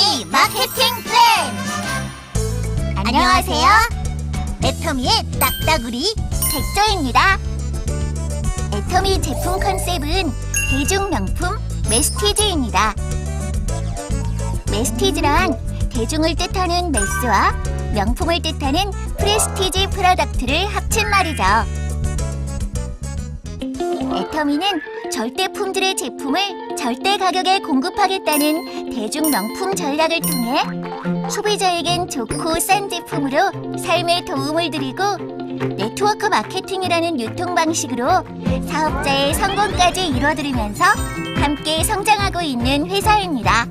애터미 마케팅 플랜! 안녕하세요. 애터미의 딱따구리 백조입니다. 애터미 제품 컨셉은 대중 명품 메스티즈입니다. 메스티즈란 대중을 뜻하는 메스와 명품을 뜻하는 프레스티지 프로덕트를 합친 말이죠. 애터미는 절대 품질의 제품을 절대 가격에 공급하겠다는 대중 명품 전략을 통해 소비자에겐 좋고 싼 제품으로 삶에 도움을 드리고 네트워크 마케팅이라는 유통 방식으로 사업자의 성공까지 이뤄드리면서 함께 성장하고 있는 회사입니다.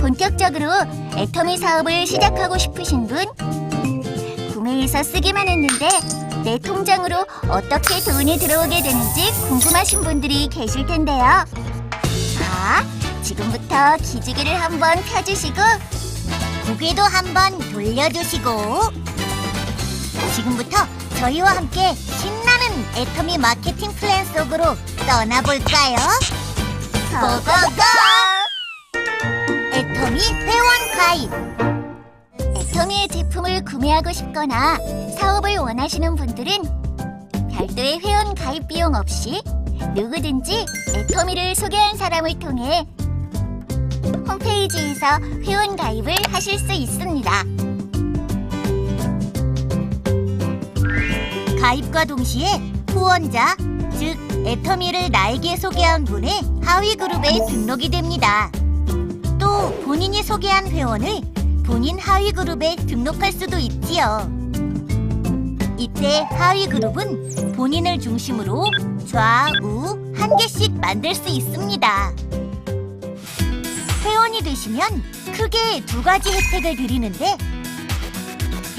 본격적으로 애터미 사업을 시작하고 싶으신 분, 구매해서 쓰기만 했는데 내 통장으로 어떻게 돈이 들어오게 되는지 궁금하신 분들이 계실 텐데요. 자, 지금부터 기지개를 한번 펴주시고 고개도 한번 돌려주시고 지금부터 저희와 함께 신나는 애터미 마케팅 플랜 속으로 떠나볼까요? 고고고! 애터미 회원 가입 애터미의 제품을 구매하고 싶거나 사업을 원하시는 분들은 별도의 회원 가입 비용 없이 누구든지 애터미를 소개한 사람을 통해 홈페이지에서 회원 가입을 하실 수 있습니다. 가입과 동시에 후원자, 즉 애터미를 나에게 소개한 분의 하위 그룹에 등록이 됩니다. 또 본인이 소개한 회원을 본인 하위 그룹에 등록할 수도 있지요. 이때 하위 그룹은 본인을 중심으로 좌우 한 개씩 만들 수 있습니다. 회원이 되시면 크게 두 가지 혜택을 드리는데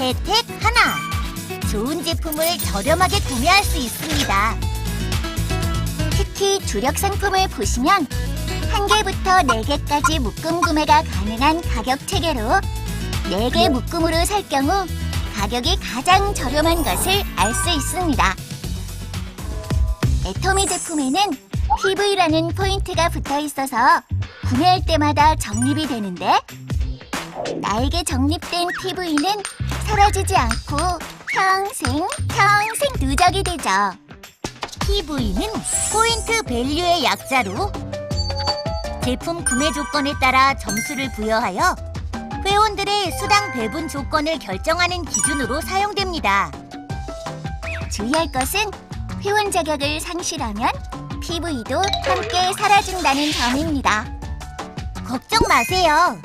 혜택 하나 좋은 제품을 저렴하게 구매할 수 있습니다. 특히 주력 상품을 보시면 한 개부터 네 개까지 묶음 구매가 가능한 가격 체계로 네개 묶음으로 살 경우 가격이 가장 저렴한 것을 알 수 있습니다. 애터미 제품에는 PV라는 포인트가 붙어 있어서 구매할 때마다 적립이 되는데 나에게 적립된 PV는 사라지지 않고 평생 평생 누적이 되죠. PV는 포인트 밸류의 약자로 제품 구매 조건에 따라 점수를 부여하여 회원들의 수당 배분 조건을 결정하는 기준으로 사용됩니다. 주의할 것은 회원 자격을 상실하면 PV도 함께 사라진다는 점입니다. 걱정 마세요.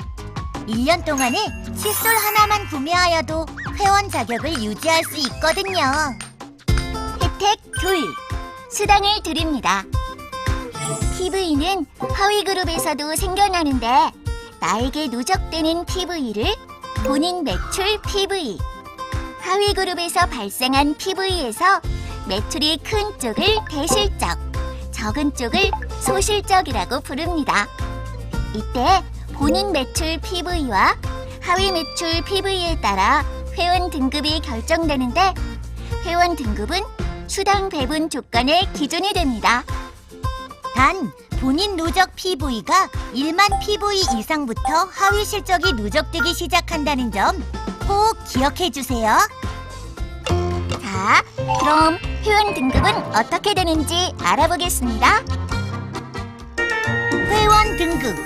1년 동안에 칫솔 하나만 구매하여도 회원 자격을 유지할 수 있거든요. 혜택 둘, 수당을 드립니다. PV는 하위 그룹에서도 생겨나는데 나에게 누적되는 PV를 본인 매출 PV, 하위 그룹에서 발생한 PV에서 매출이 큰 쪽을 대실적, 적은 쪽을 소실적이라고 부릅니다. 이때 본인 매출 PV와 하위 매출 PV에 따라 회원 등급이 결정되는데 회원 등급은 수당 배분 조건의 기준이 됩니다. 단 본인 누적 PV가 1만 PV 이상부터 하위 실적이 누적되기 시작한다는 점 꼭 기억해 주세요. 자, 그럼 회원 등급은 어떻게 되는지 알아보겠습니다. 회원 등급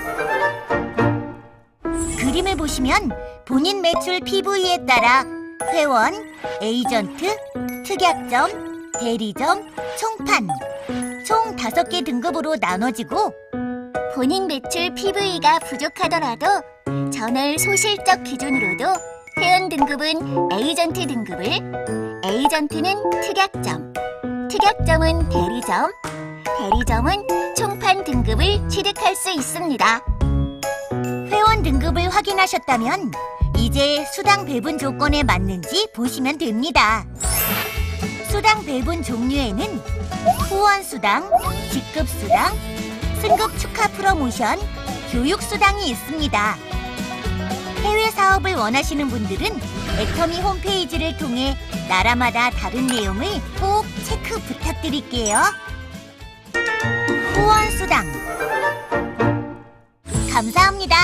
그림을 보시면 본인 매출 PV에 따라 회원, 에이전트, 특약점, 대리점, 총판 총 다섯 개 등급으로 나눠지고 본인 매출 PV가 부족하더라도 전월 소실적 기준으로도 회원 등급은 에이전트 등급을 에이전트는 특약점, 특약점은 대리점, 대리점은 총판 등급을 취득할 수 있습니다. 회원 등급을 확인하셨다면 이제 수당 배분 조건에 맞는지 보시면 됩니다. 수당 배분 종류에는 후원 수당, 직급 수당, 승급 축하 프로모션, 교육 수당이 있습니다. 해외 사업을 원하시는 분들은 애터미 홈페이지를 통해 나라마다 다른 내용을 꼭 체크 부탁드릴게요. 후원 수당 감사합니다.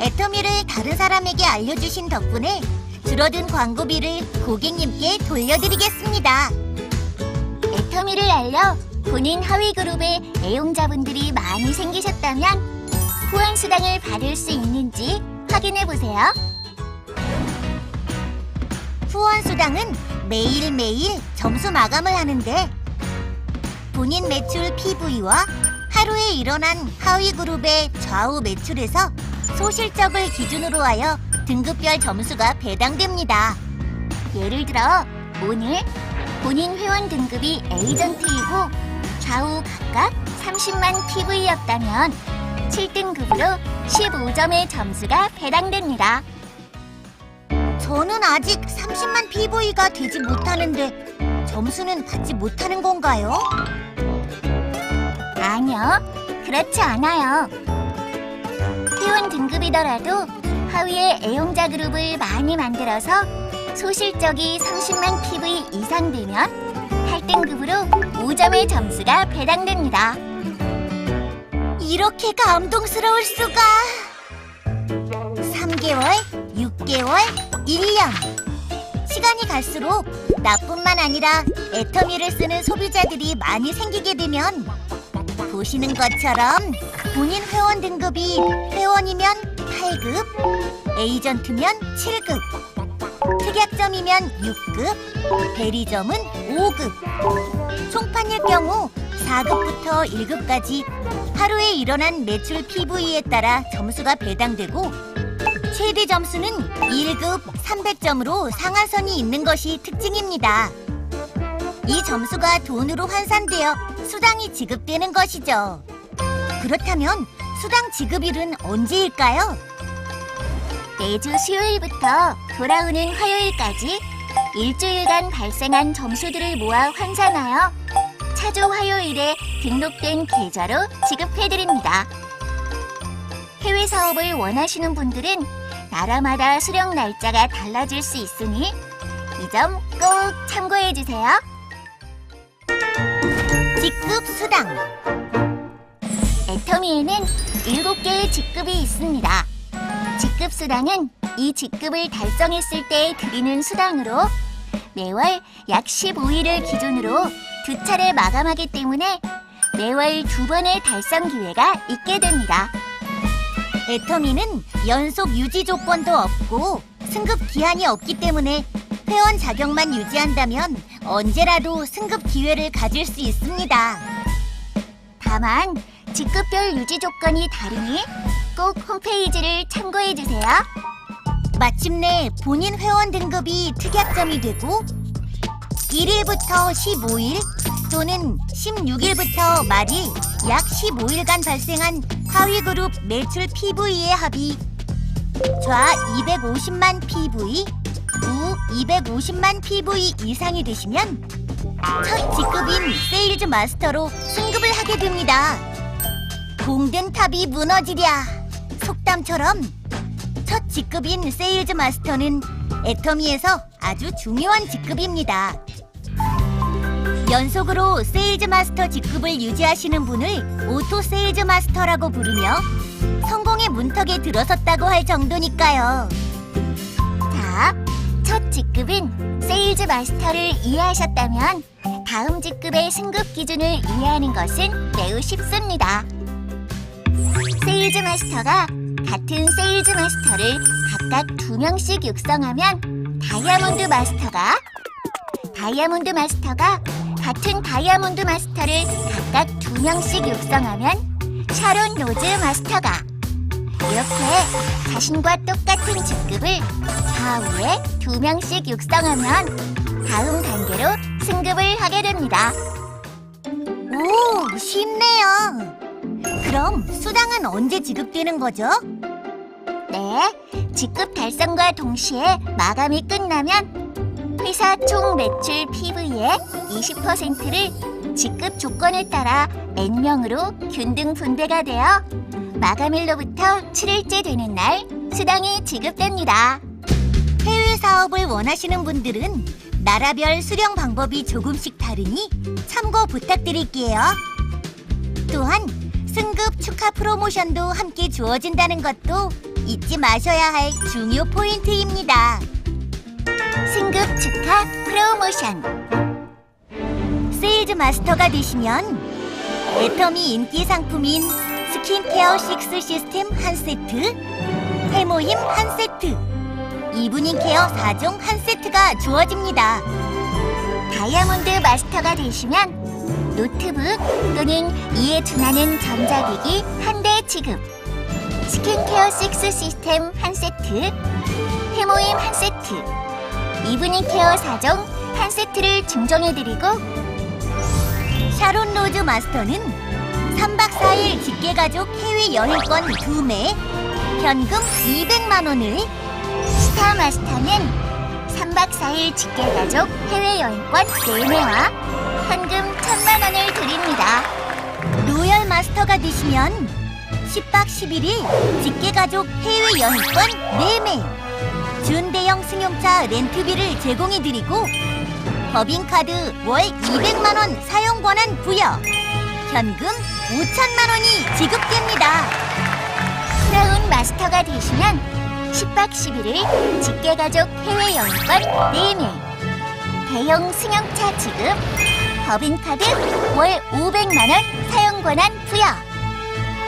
애터미를 다른 사람에게 알려주신 덕분에 줄어든 광고비를 고객님께 돌려드리겠습니다. 애터미를 알려 본인 하위 그룹의 애용자분들이 많이 생기셨다면 후원 수당을 받을 수 있는지 확인해 보세요. 후원 수당은 매일매일 점수 마감을 하는데 본인 매출 PV와 하루에 일어난 하위 그룹의 좌우 매출에서 소실적을 기준으로 하여 등급별 점수가 배당됩니다. 예를 들어 오늘 본인 회원 등급이 에이전트이고 좌우 각각 30만 PV였다면 7등급으로 15점의 점수가 배당됩니다. 저는 아직 30만 PV가 되지 못하는데 점수는 받지 못하는 건가요? 아니요, 그렇지 않아요. 회원 등급이더라도 하위의 애용자 그룹을 많이 만들어서 소실적이 30만 PV 이상 되면 8등급으로 5점의 점수가 배당됩니다. 이렇게 감동스러울 수가! 3개월, 6개월, 1년. 시간이 갈수록 나뿐만 아니라 애터미를 쓰는 소비자들이 많이 생기게 되면 보시는 것처럼 본인 회원 등급이 회원이면 8급, 에이전트면 7급, 특약점이면 6급, 대리점은 5급, 총판일 경우 4급부터 1급까지 하루에 일어난 매출 PV에 따라 점수가 배당되고 최대 점수는 1급 300점으로 상한선이 있는 것이 특징입니다. 이 점수가 돈으로 환산되어 수당이 지급되는 것이죠. 그렇다면 수당 지급일은 언제일까요? 매주 수요일부터 돌아오는 화요일까지 일주일간 발생한 점수들을 모아 환산하여 차주 화요일에 등록된 계좌로 지급해드립니다. 해외 사업을 원하시는 분들은 나라마다 수령 날짜가 달라질 수 있으니 이 점 꼭 참고해 주세요. 직급 수당 애터미에는 7개의 직급이 있습니다. 직급 수당은 이 직급을 달성했을 때 드리는 수당으로 매월 약 15일을 기준으로 두 차례 마감하기 때문에 매월 두 번의 달성 기회가 있게 됩니다. 애터미는 연속 유지 조건도 없고 승급 기한이 없기 때문에 회원 자격만 유지한다면 언제라도 승급 기회를 가질 수 있습니다. 다만 직급별 유지 조건이 다르니 꼭 홈페이지를 참고해 주세요. 마침내 본인 회원 등급이 특약점이 되고 1일부터 15일 또는 16일부터 말일 약 15일간 발생한 하위 그룹 매출 PV의 합이 좌 250만 PV, 우 250만 PV 이상이 되시면 첫 직급인 세일즈 마스터로 승급을 하게 됩니다. 공든 탑이 무너지랴 속담처럼 첫 직급인 세일즈 마스터는 애터미에서 아주 중요한 직급입니다. 연속으로 세일즈 마스터 직급을 유지하시는 분을 오토 세일즈 마스터라고 부르며 성공의 문턱에 들어섰다고 할 정도니까요. 자, 첫 직급인 세일즈 마스터를 이해하셨다면 다음 직급의 승급 기준을 이해하는 것은 매우 쉽습니다. 세일즈 마스터가 같은 세일즈 마스터를 각각 두 명씩 육성하면 다이아몬드 마스터가 다이아몬드 마스터가 같은 다이아몬드 마스터를 각각 두 명씩 육성하면 샤론 로즈 마스터가 이렇게 자신과 똑같은 직급을 좌우에 두 명씩 육성하면 다음 단계로 승급을 하게 됩니다. 그럼 수당은 언제 지급되는 거죠? 네, 직급 달성과 동시에 마감이 끝나면 회사 총 매출 PV의 20%를 직급 조건에 따라 N명으로 균등 분배가 되어 마감일로부터 7일째 되는 날 수당이 지급됩니다. 해외 사업을 원하시는 분들은 나라별 수령 방법이 조금씩 다르니 참고 부탁드릴게요. 또한 승급 축하 프로모션도 함께 주어진다는 것도 잊지 마셔야 할 중요 포인트입니다. 승급 축하 프로모션. 세일즈 마스터가 되시면 애터미 인기 상품인 스킨케어 6 시스템 한 세트, 해모힘 한 세트, 이브닝 케어 4종 한 세트가 주어집니다. 다이아몬드 마스터가 되시면 노트북 또는 이에 준하는 전자기기 한 대 지급, 스킨케어 6 시스템 한 세트, 해모임 한 세트, 이브닝 케어 4종 한 세트를 증정해드리고 샤론 로즈 마스터는 3박 4일 직계가족 해외 여행권 2매, 현금 200만 원을 스타 마스터는 3박 4일 직계가족 해외 여행권 4매와 현금 1000만 원을 드립니다. 로열 마스터가 되시면 10박 11일 직계가족 해외 여행권 4매, 준대형 승용차 렌트비를 제공해드리고 법인카드 월 200만 원 사용 권한 부여, 현금 5천만 원이 지급됩니다. 크라운 마스터가 되시면 10박 11일 직계가족 해외여행권 4명, 대형 승용차 지급, 법인카드 월 500만 원 사용 권한 부여,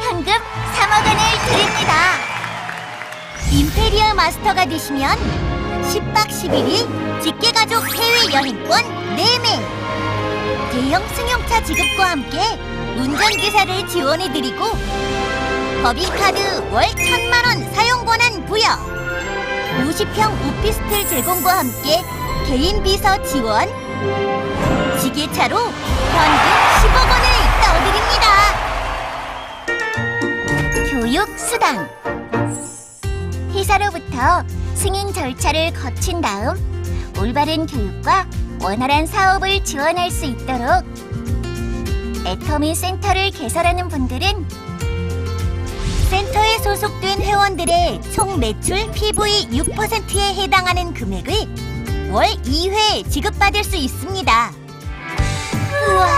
현금 3억 원을 드립니다. 임페리얼 마스터가 되시면 10박 11일 직계가족 해외 여행권 4매 대형 승용차 지급과 함께 운전기사를 지원해드리고 법인카드 월 1000만원 사용 권한 부여. 50평 오피스텔 제공과 함께 개인 비서 지원 지게차로 현금 10억 원을 넣어드립니다 교육 수당 회사로부터 승인 절차를 거친 다음 올바른 교육과 원활한 사업을 지원할 수 있도록 애터미 센터를 개설하는 분들은 센터에 소속된 회원들의 총 매출 PV 6%에 해당하는 금액을 월 2회 지급받을 수 있습니다. 우와!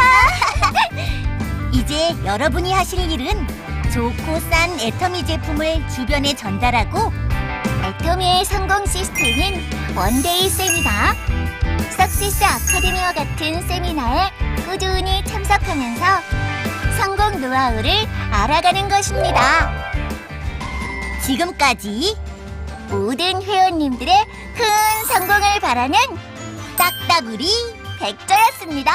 이제 여러분이 하실 일은 좋고 싼 애터미 제품을 주변에 전달하고 애터미의 성공 시스템인 원데이 세미나, 석세스 아카데미와 같은 세미나에 꾸준히 참석하면서 성공 노하우를 알아가는 것입니다. 지금까지 모든 회원님들의 큰 성공을 바라는 딱따구리 백조였습니다.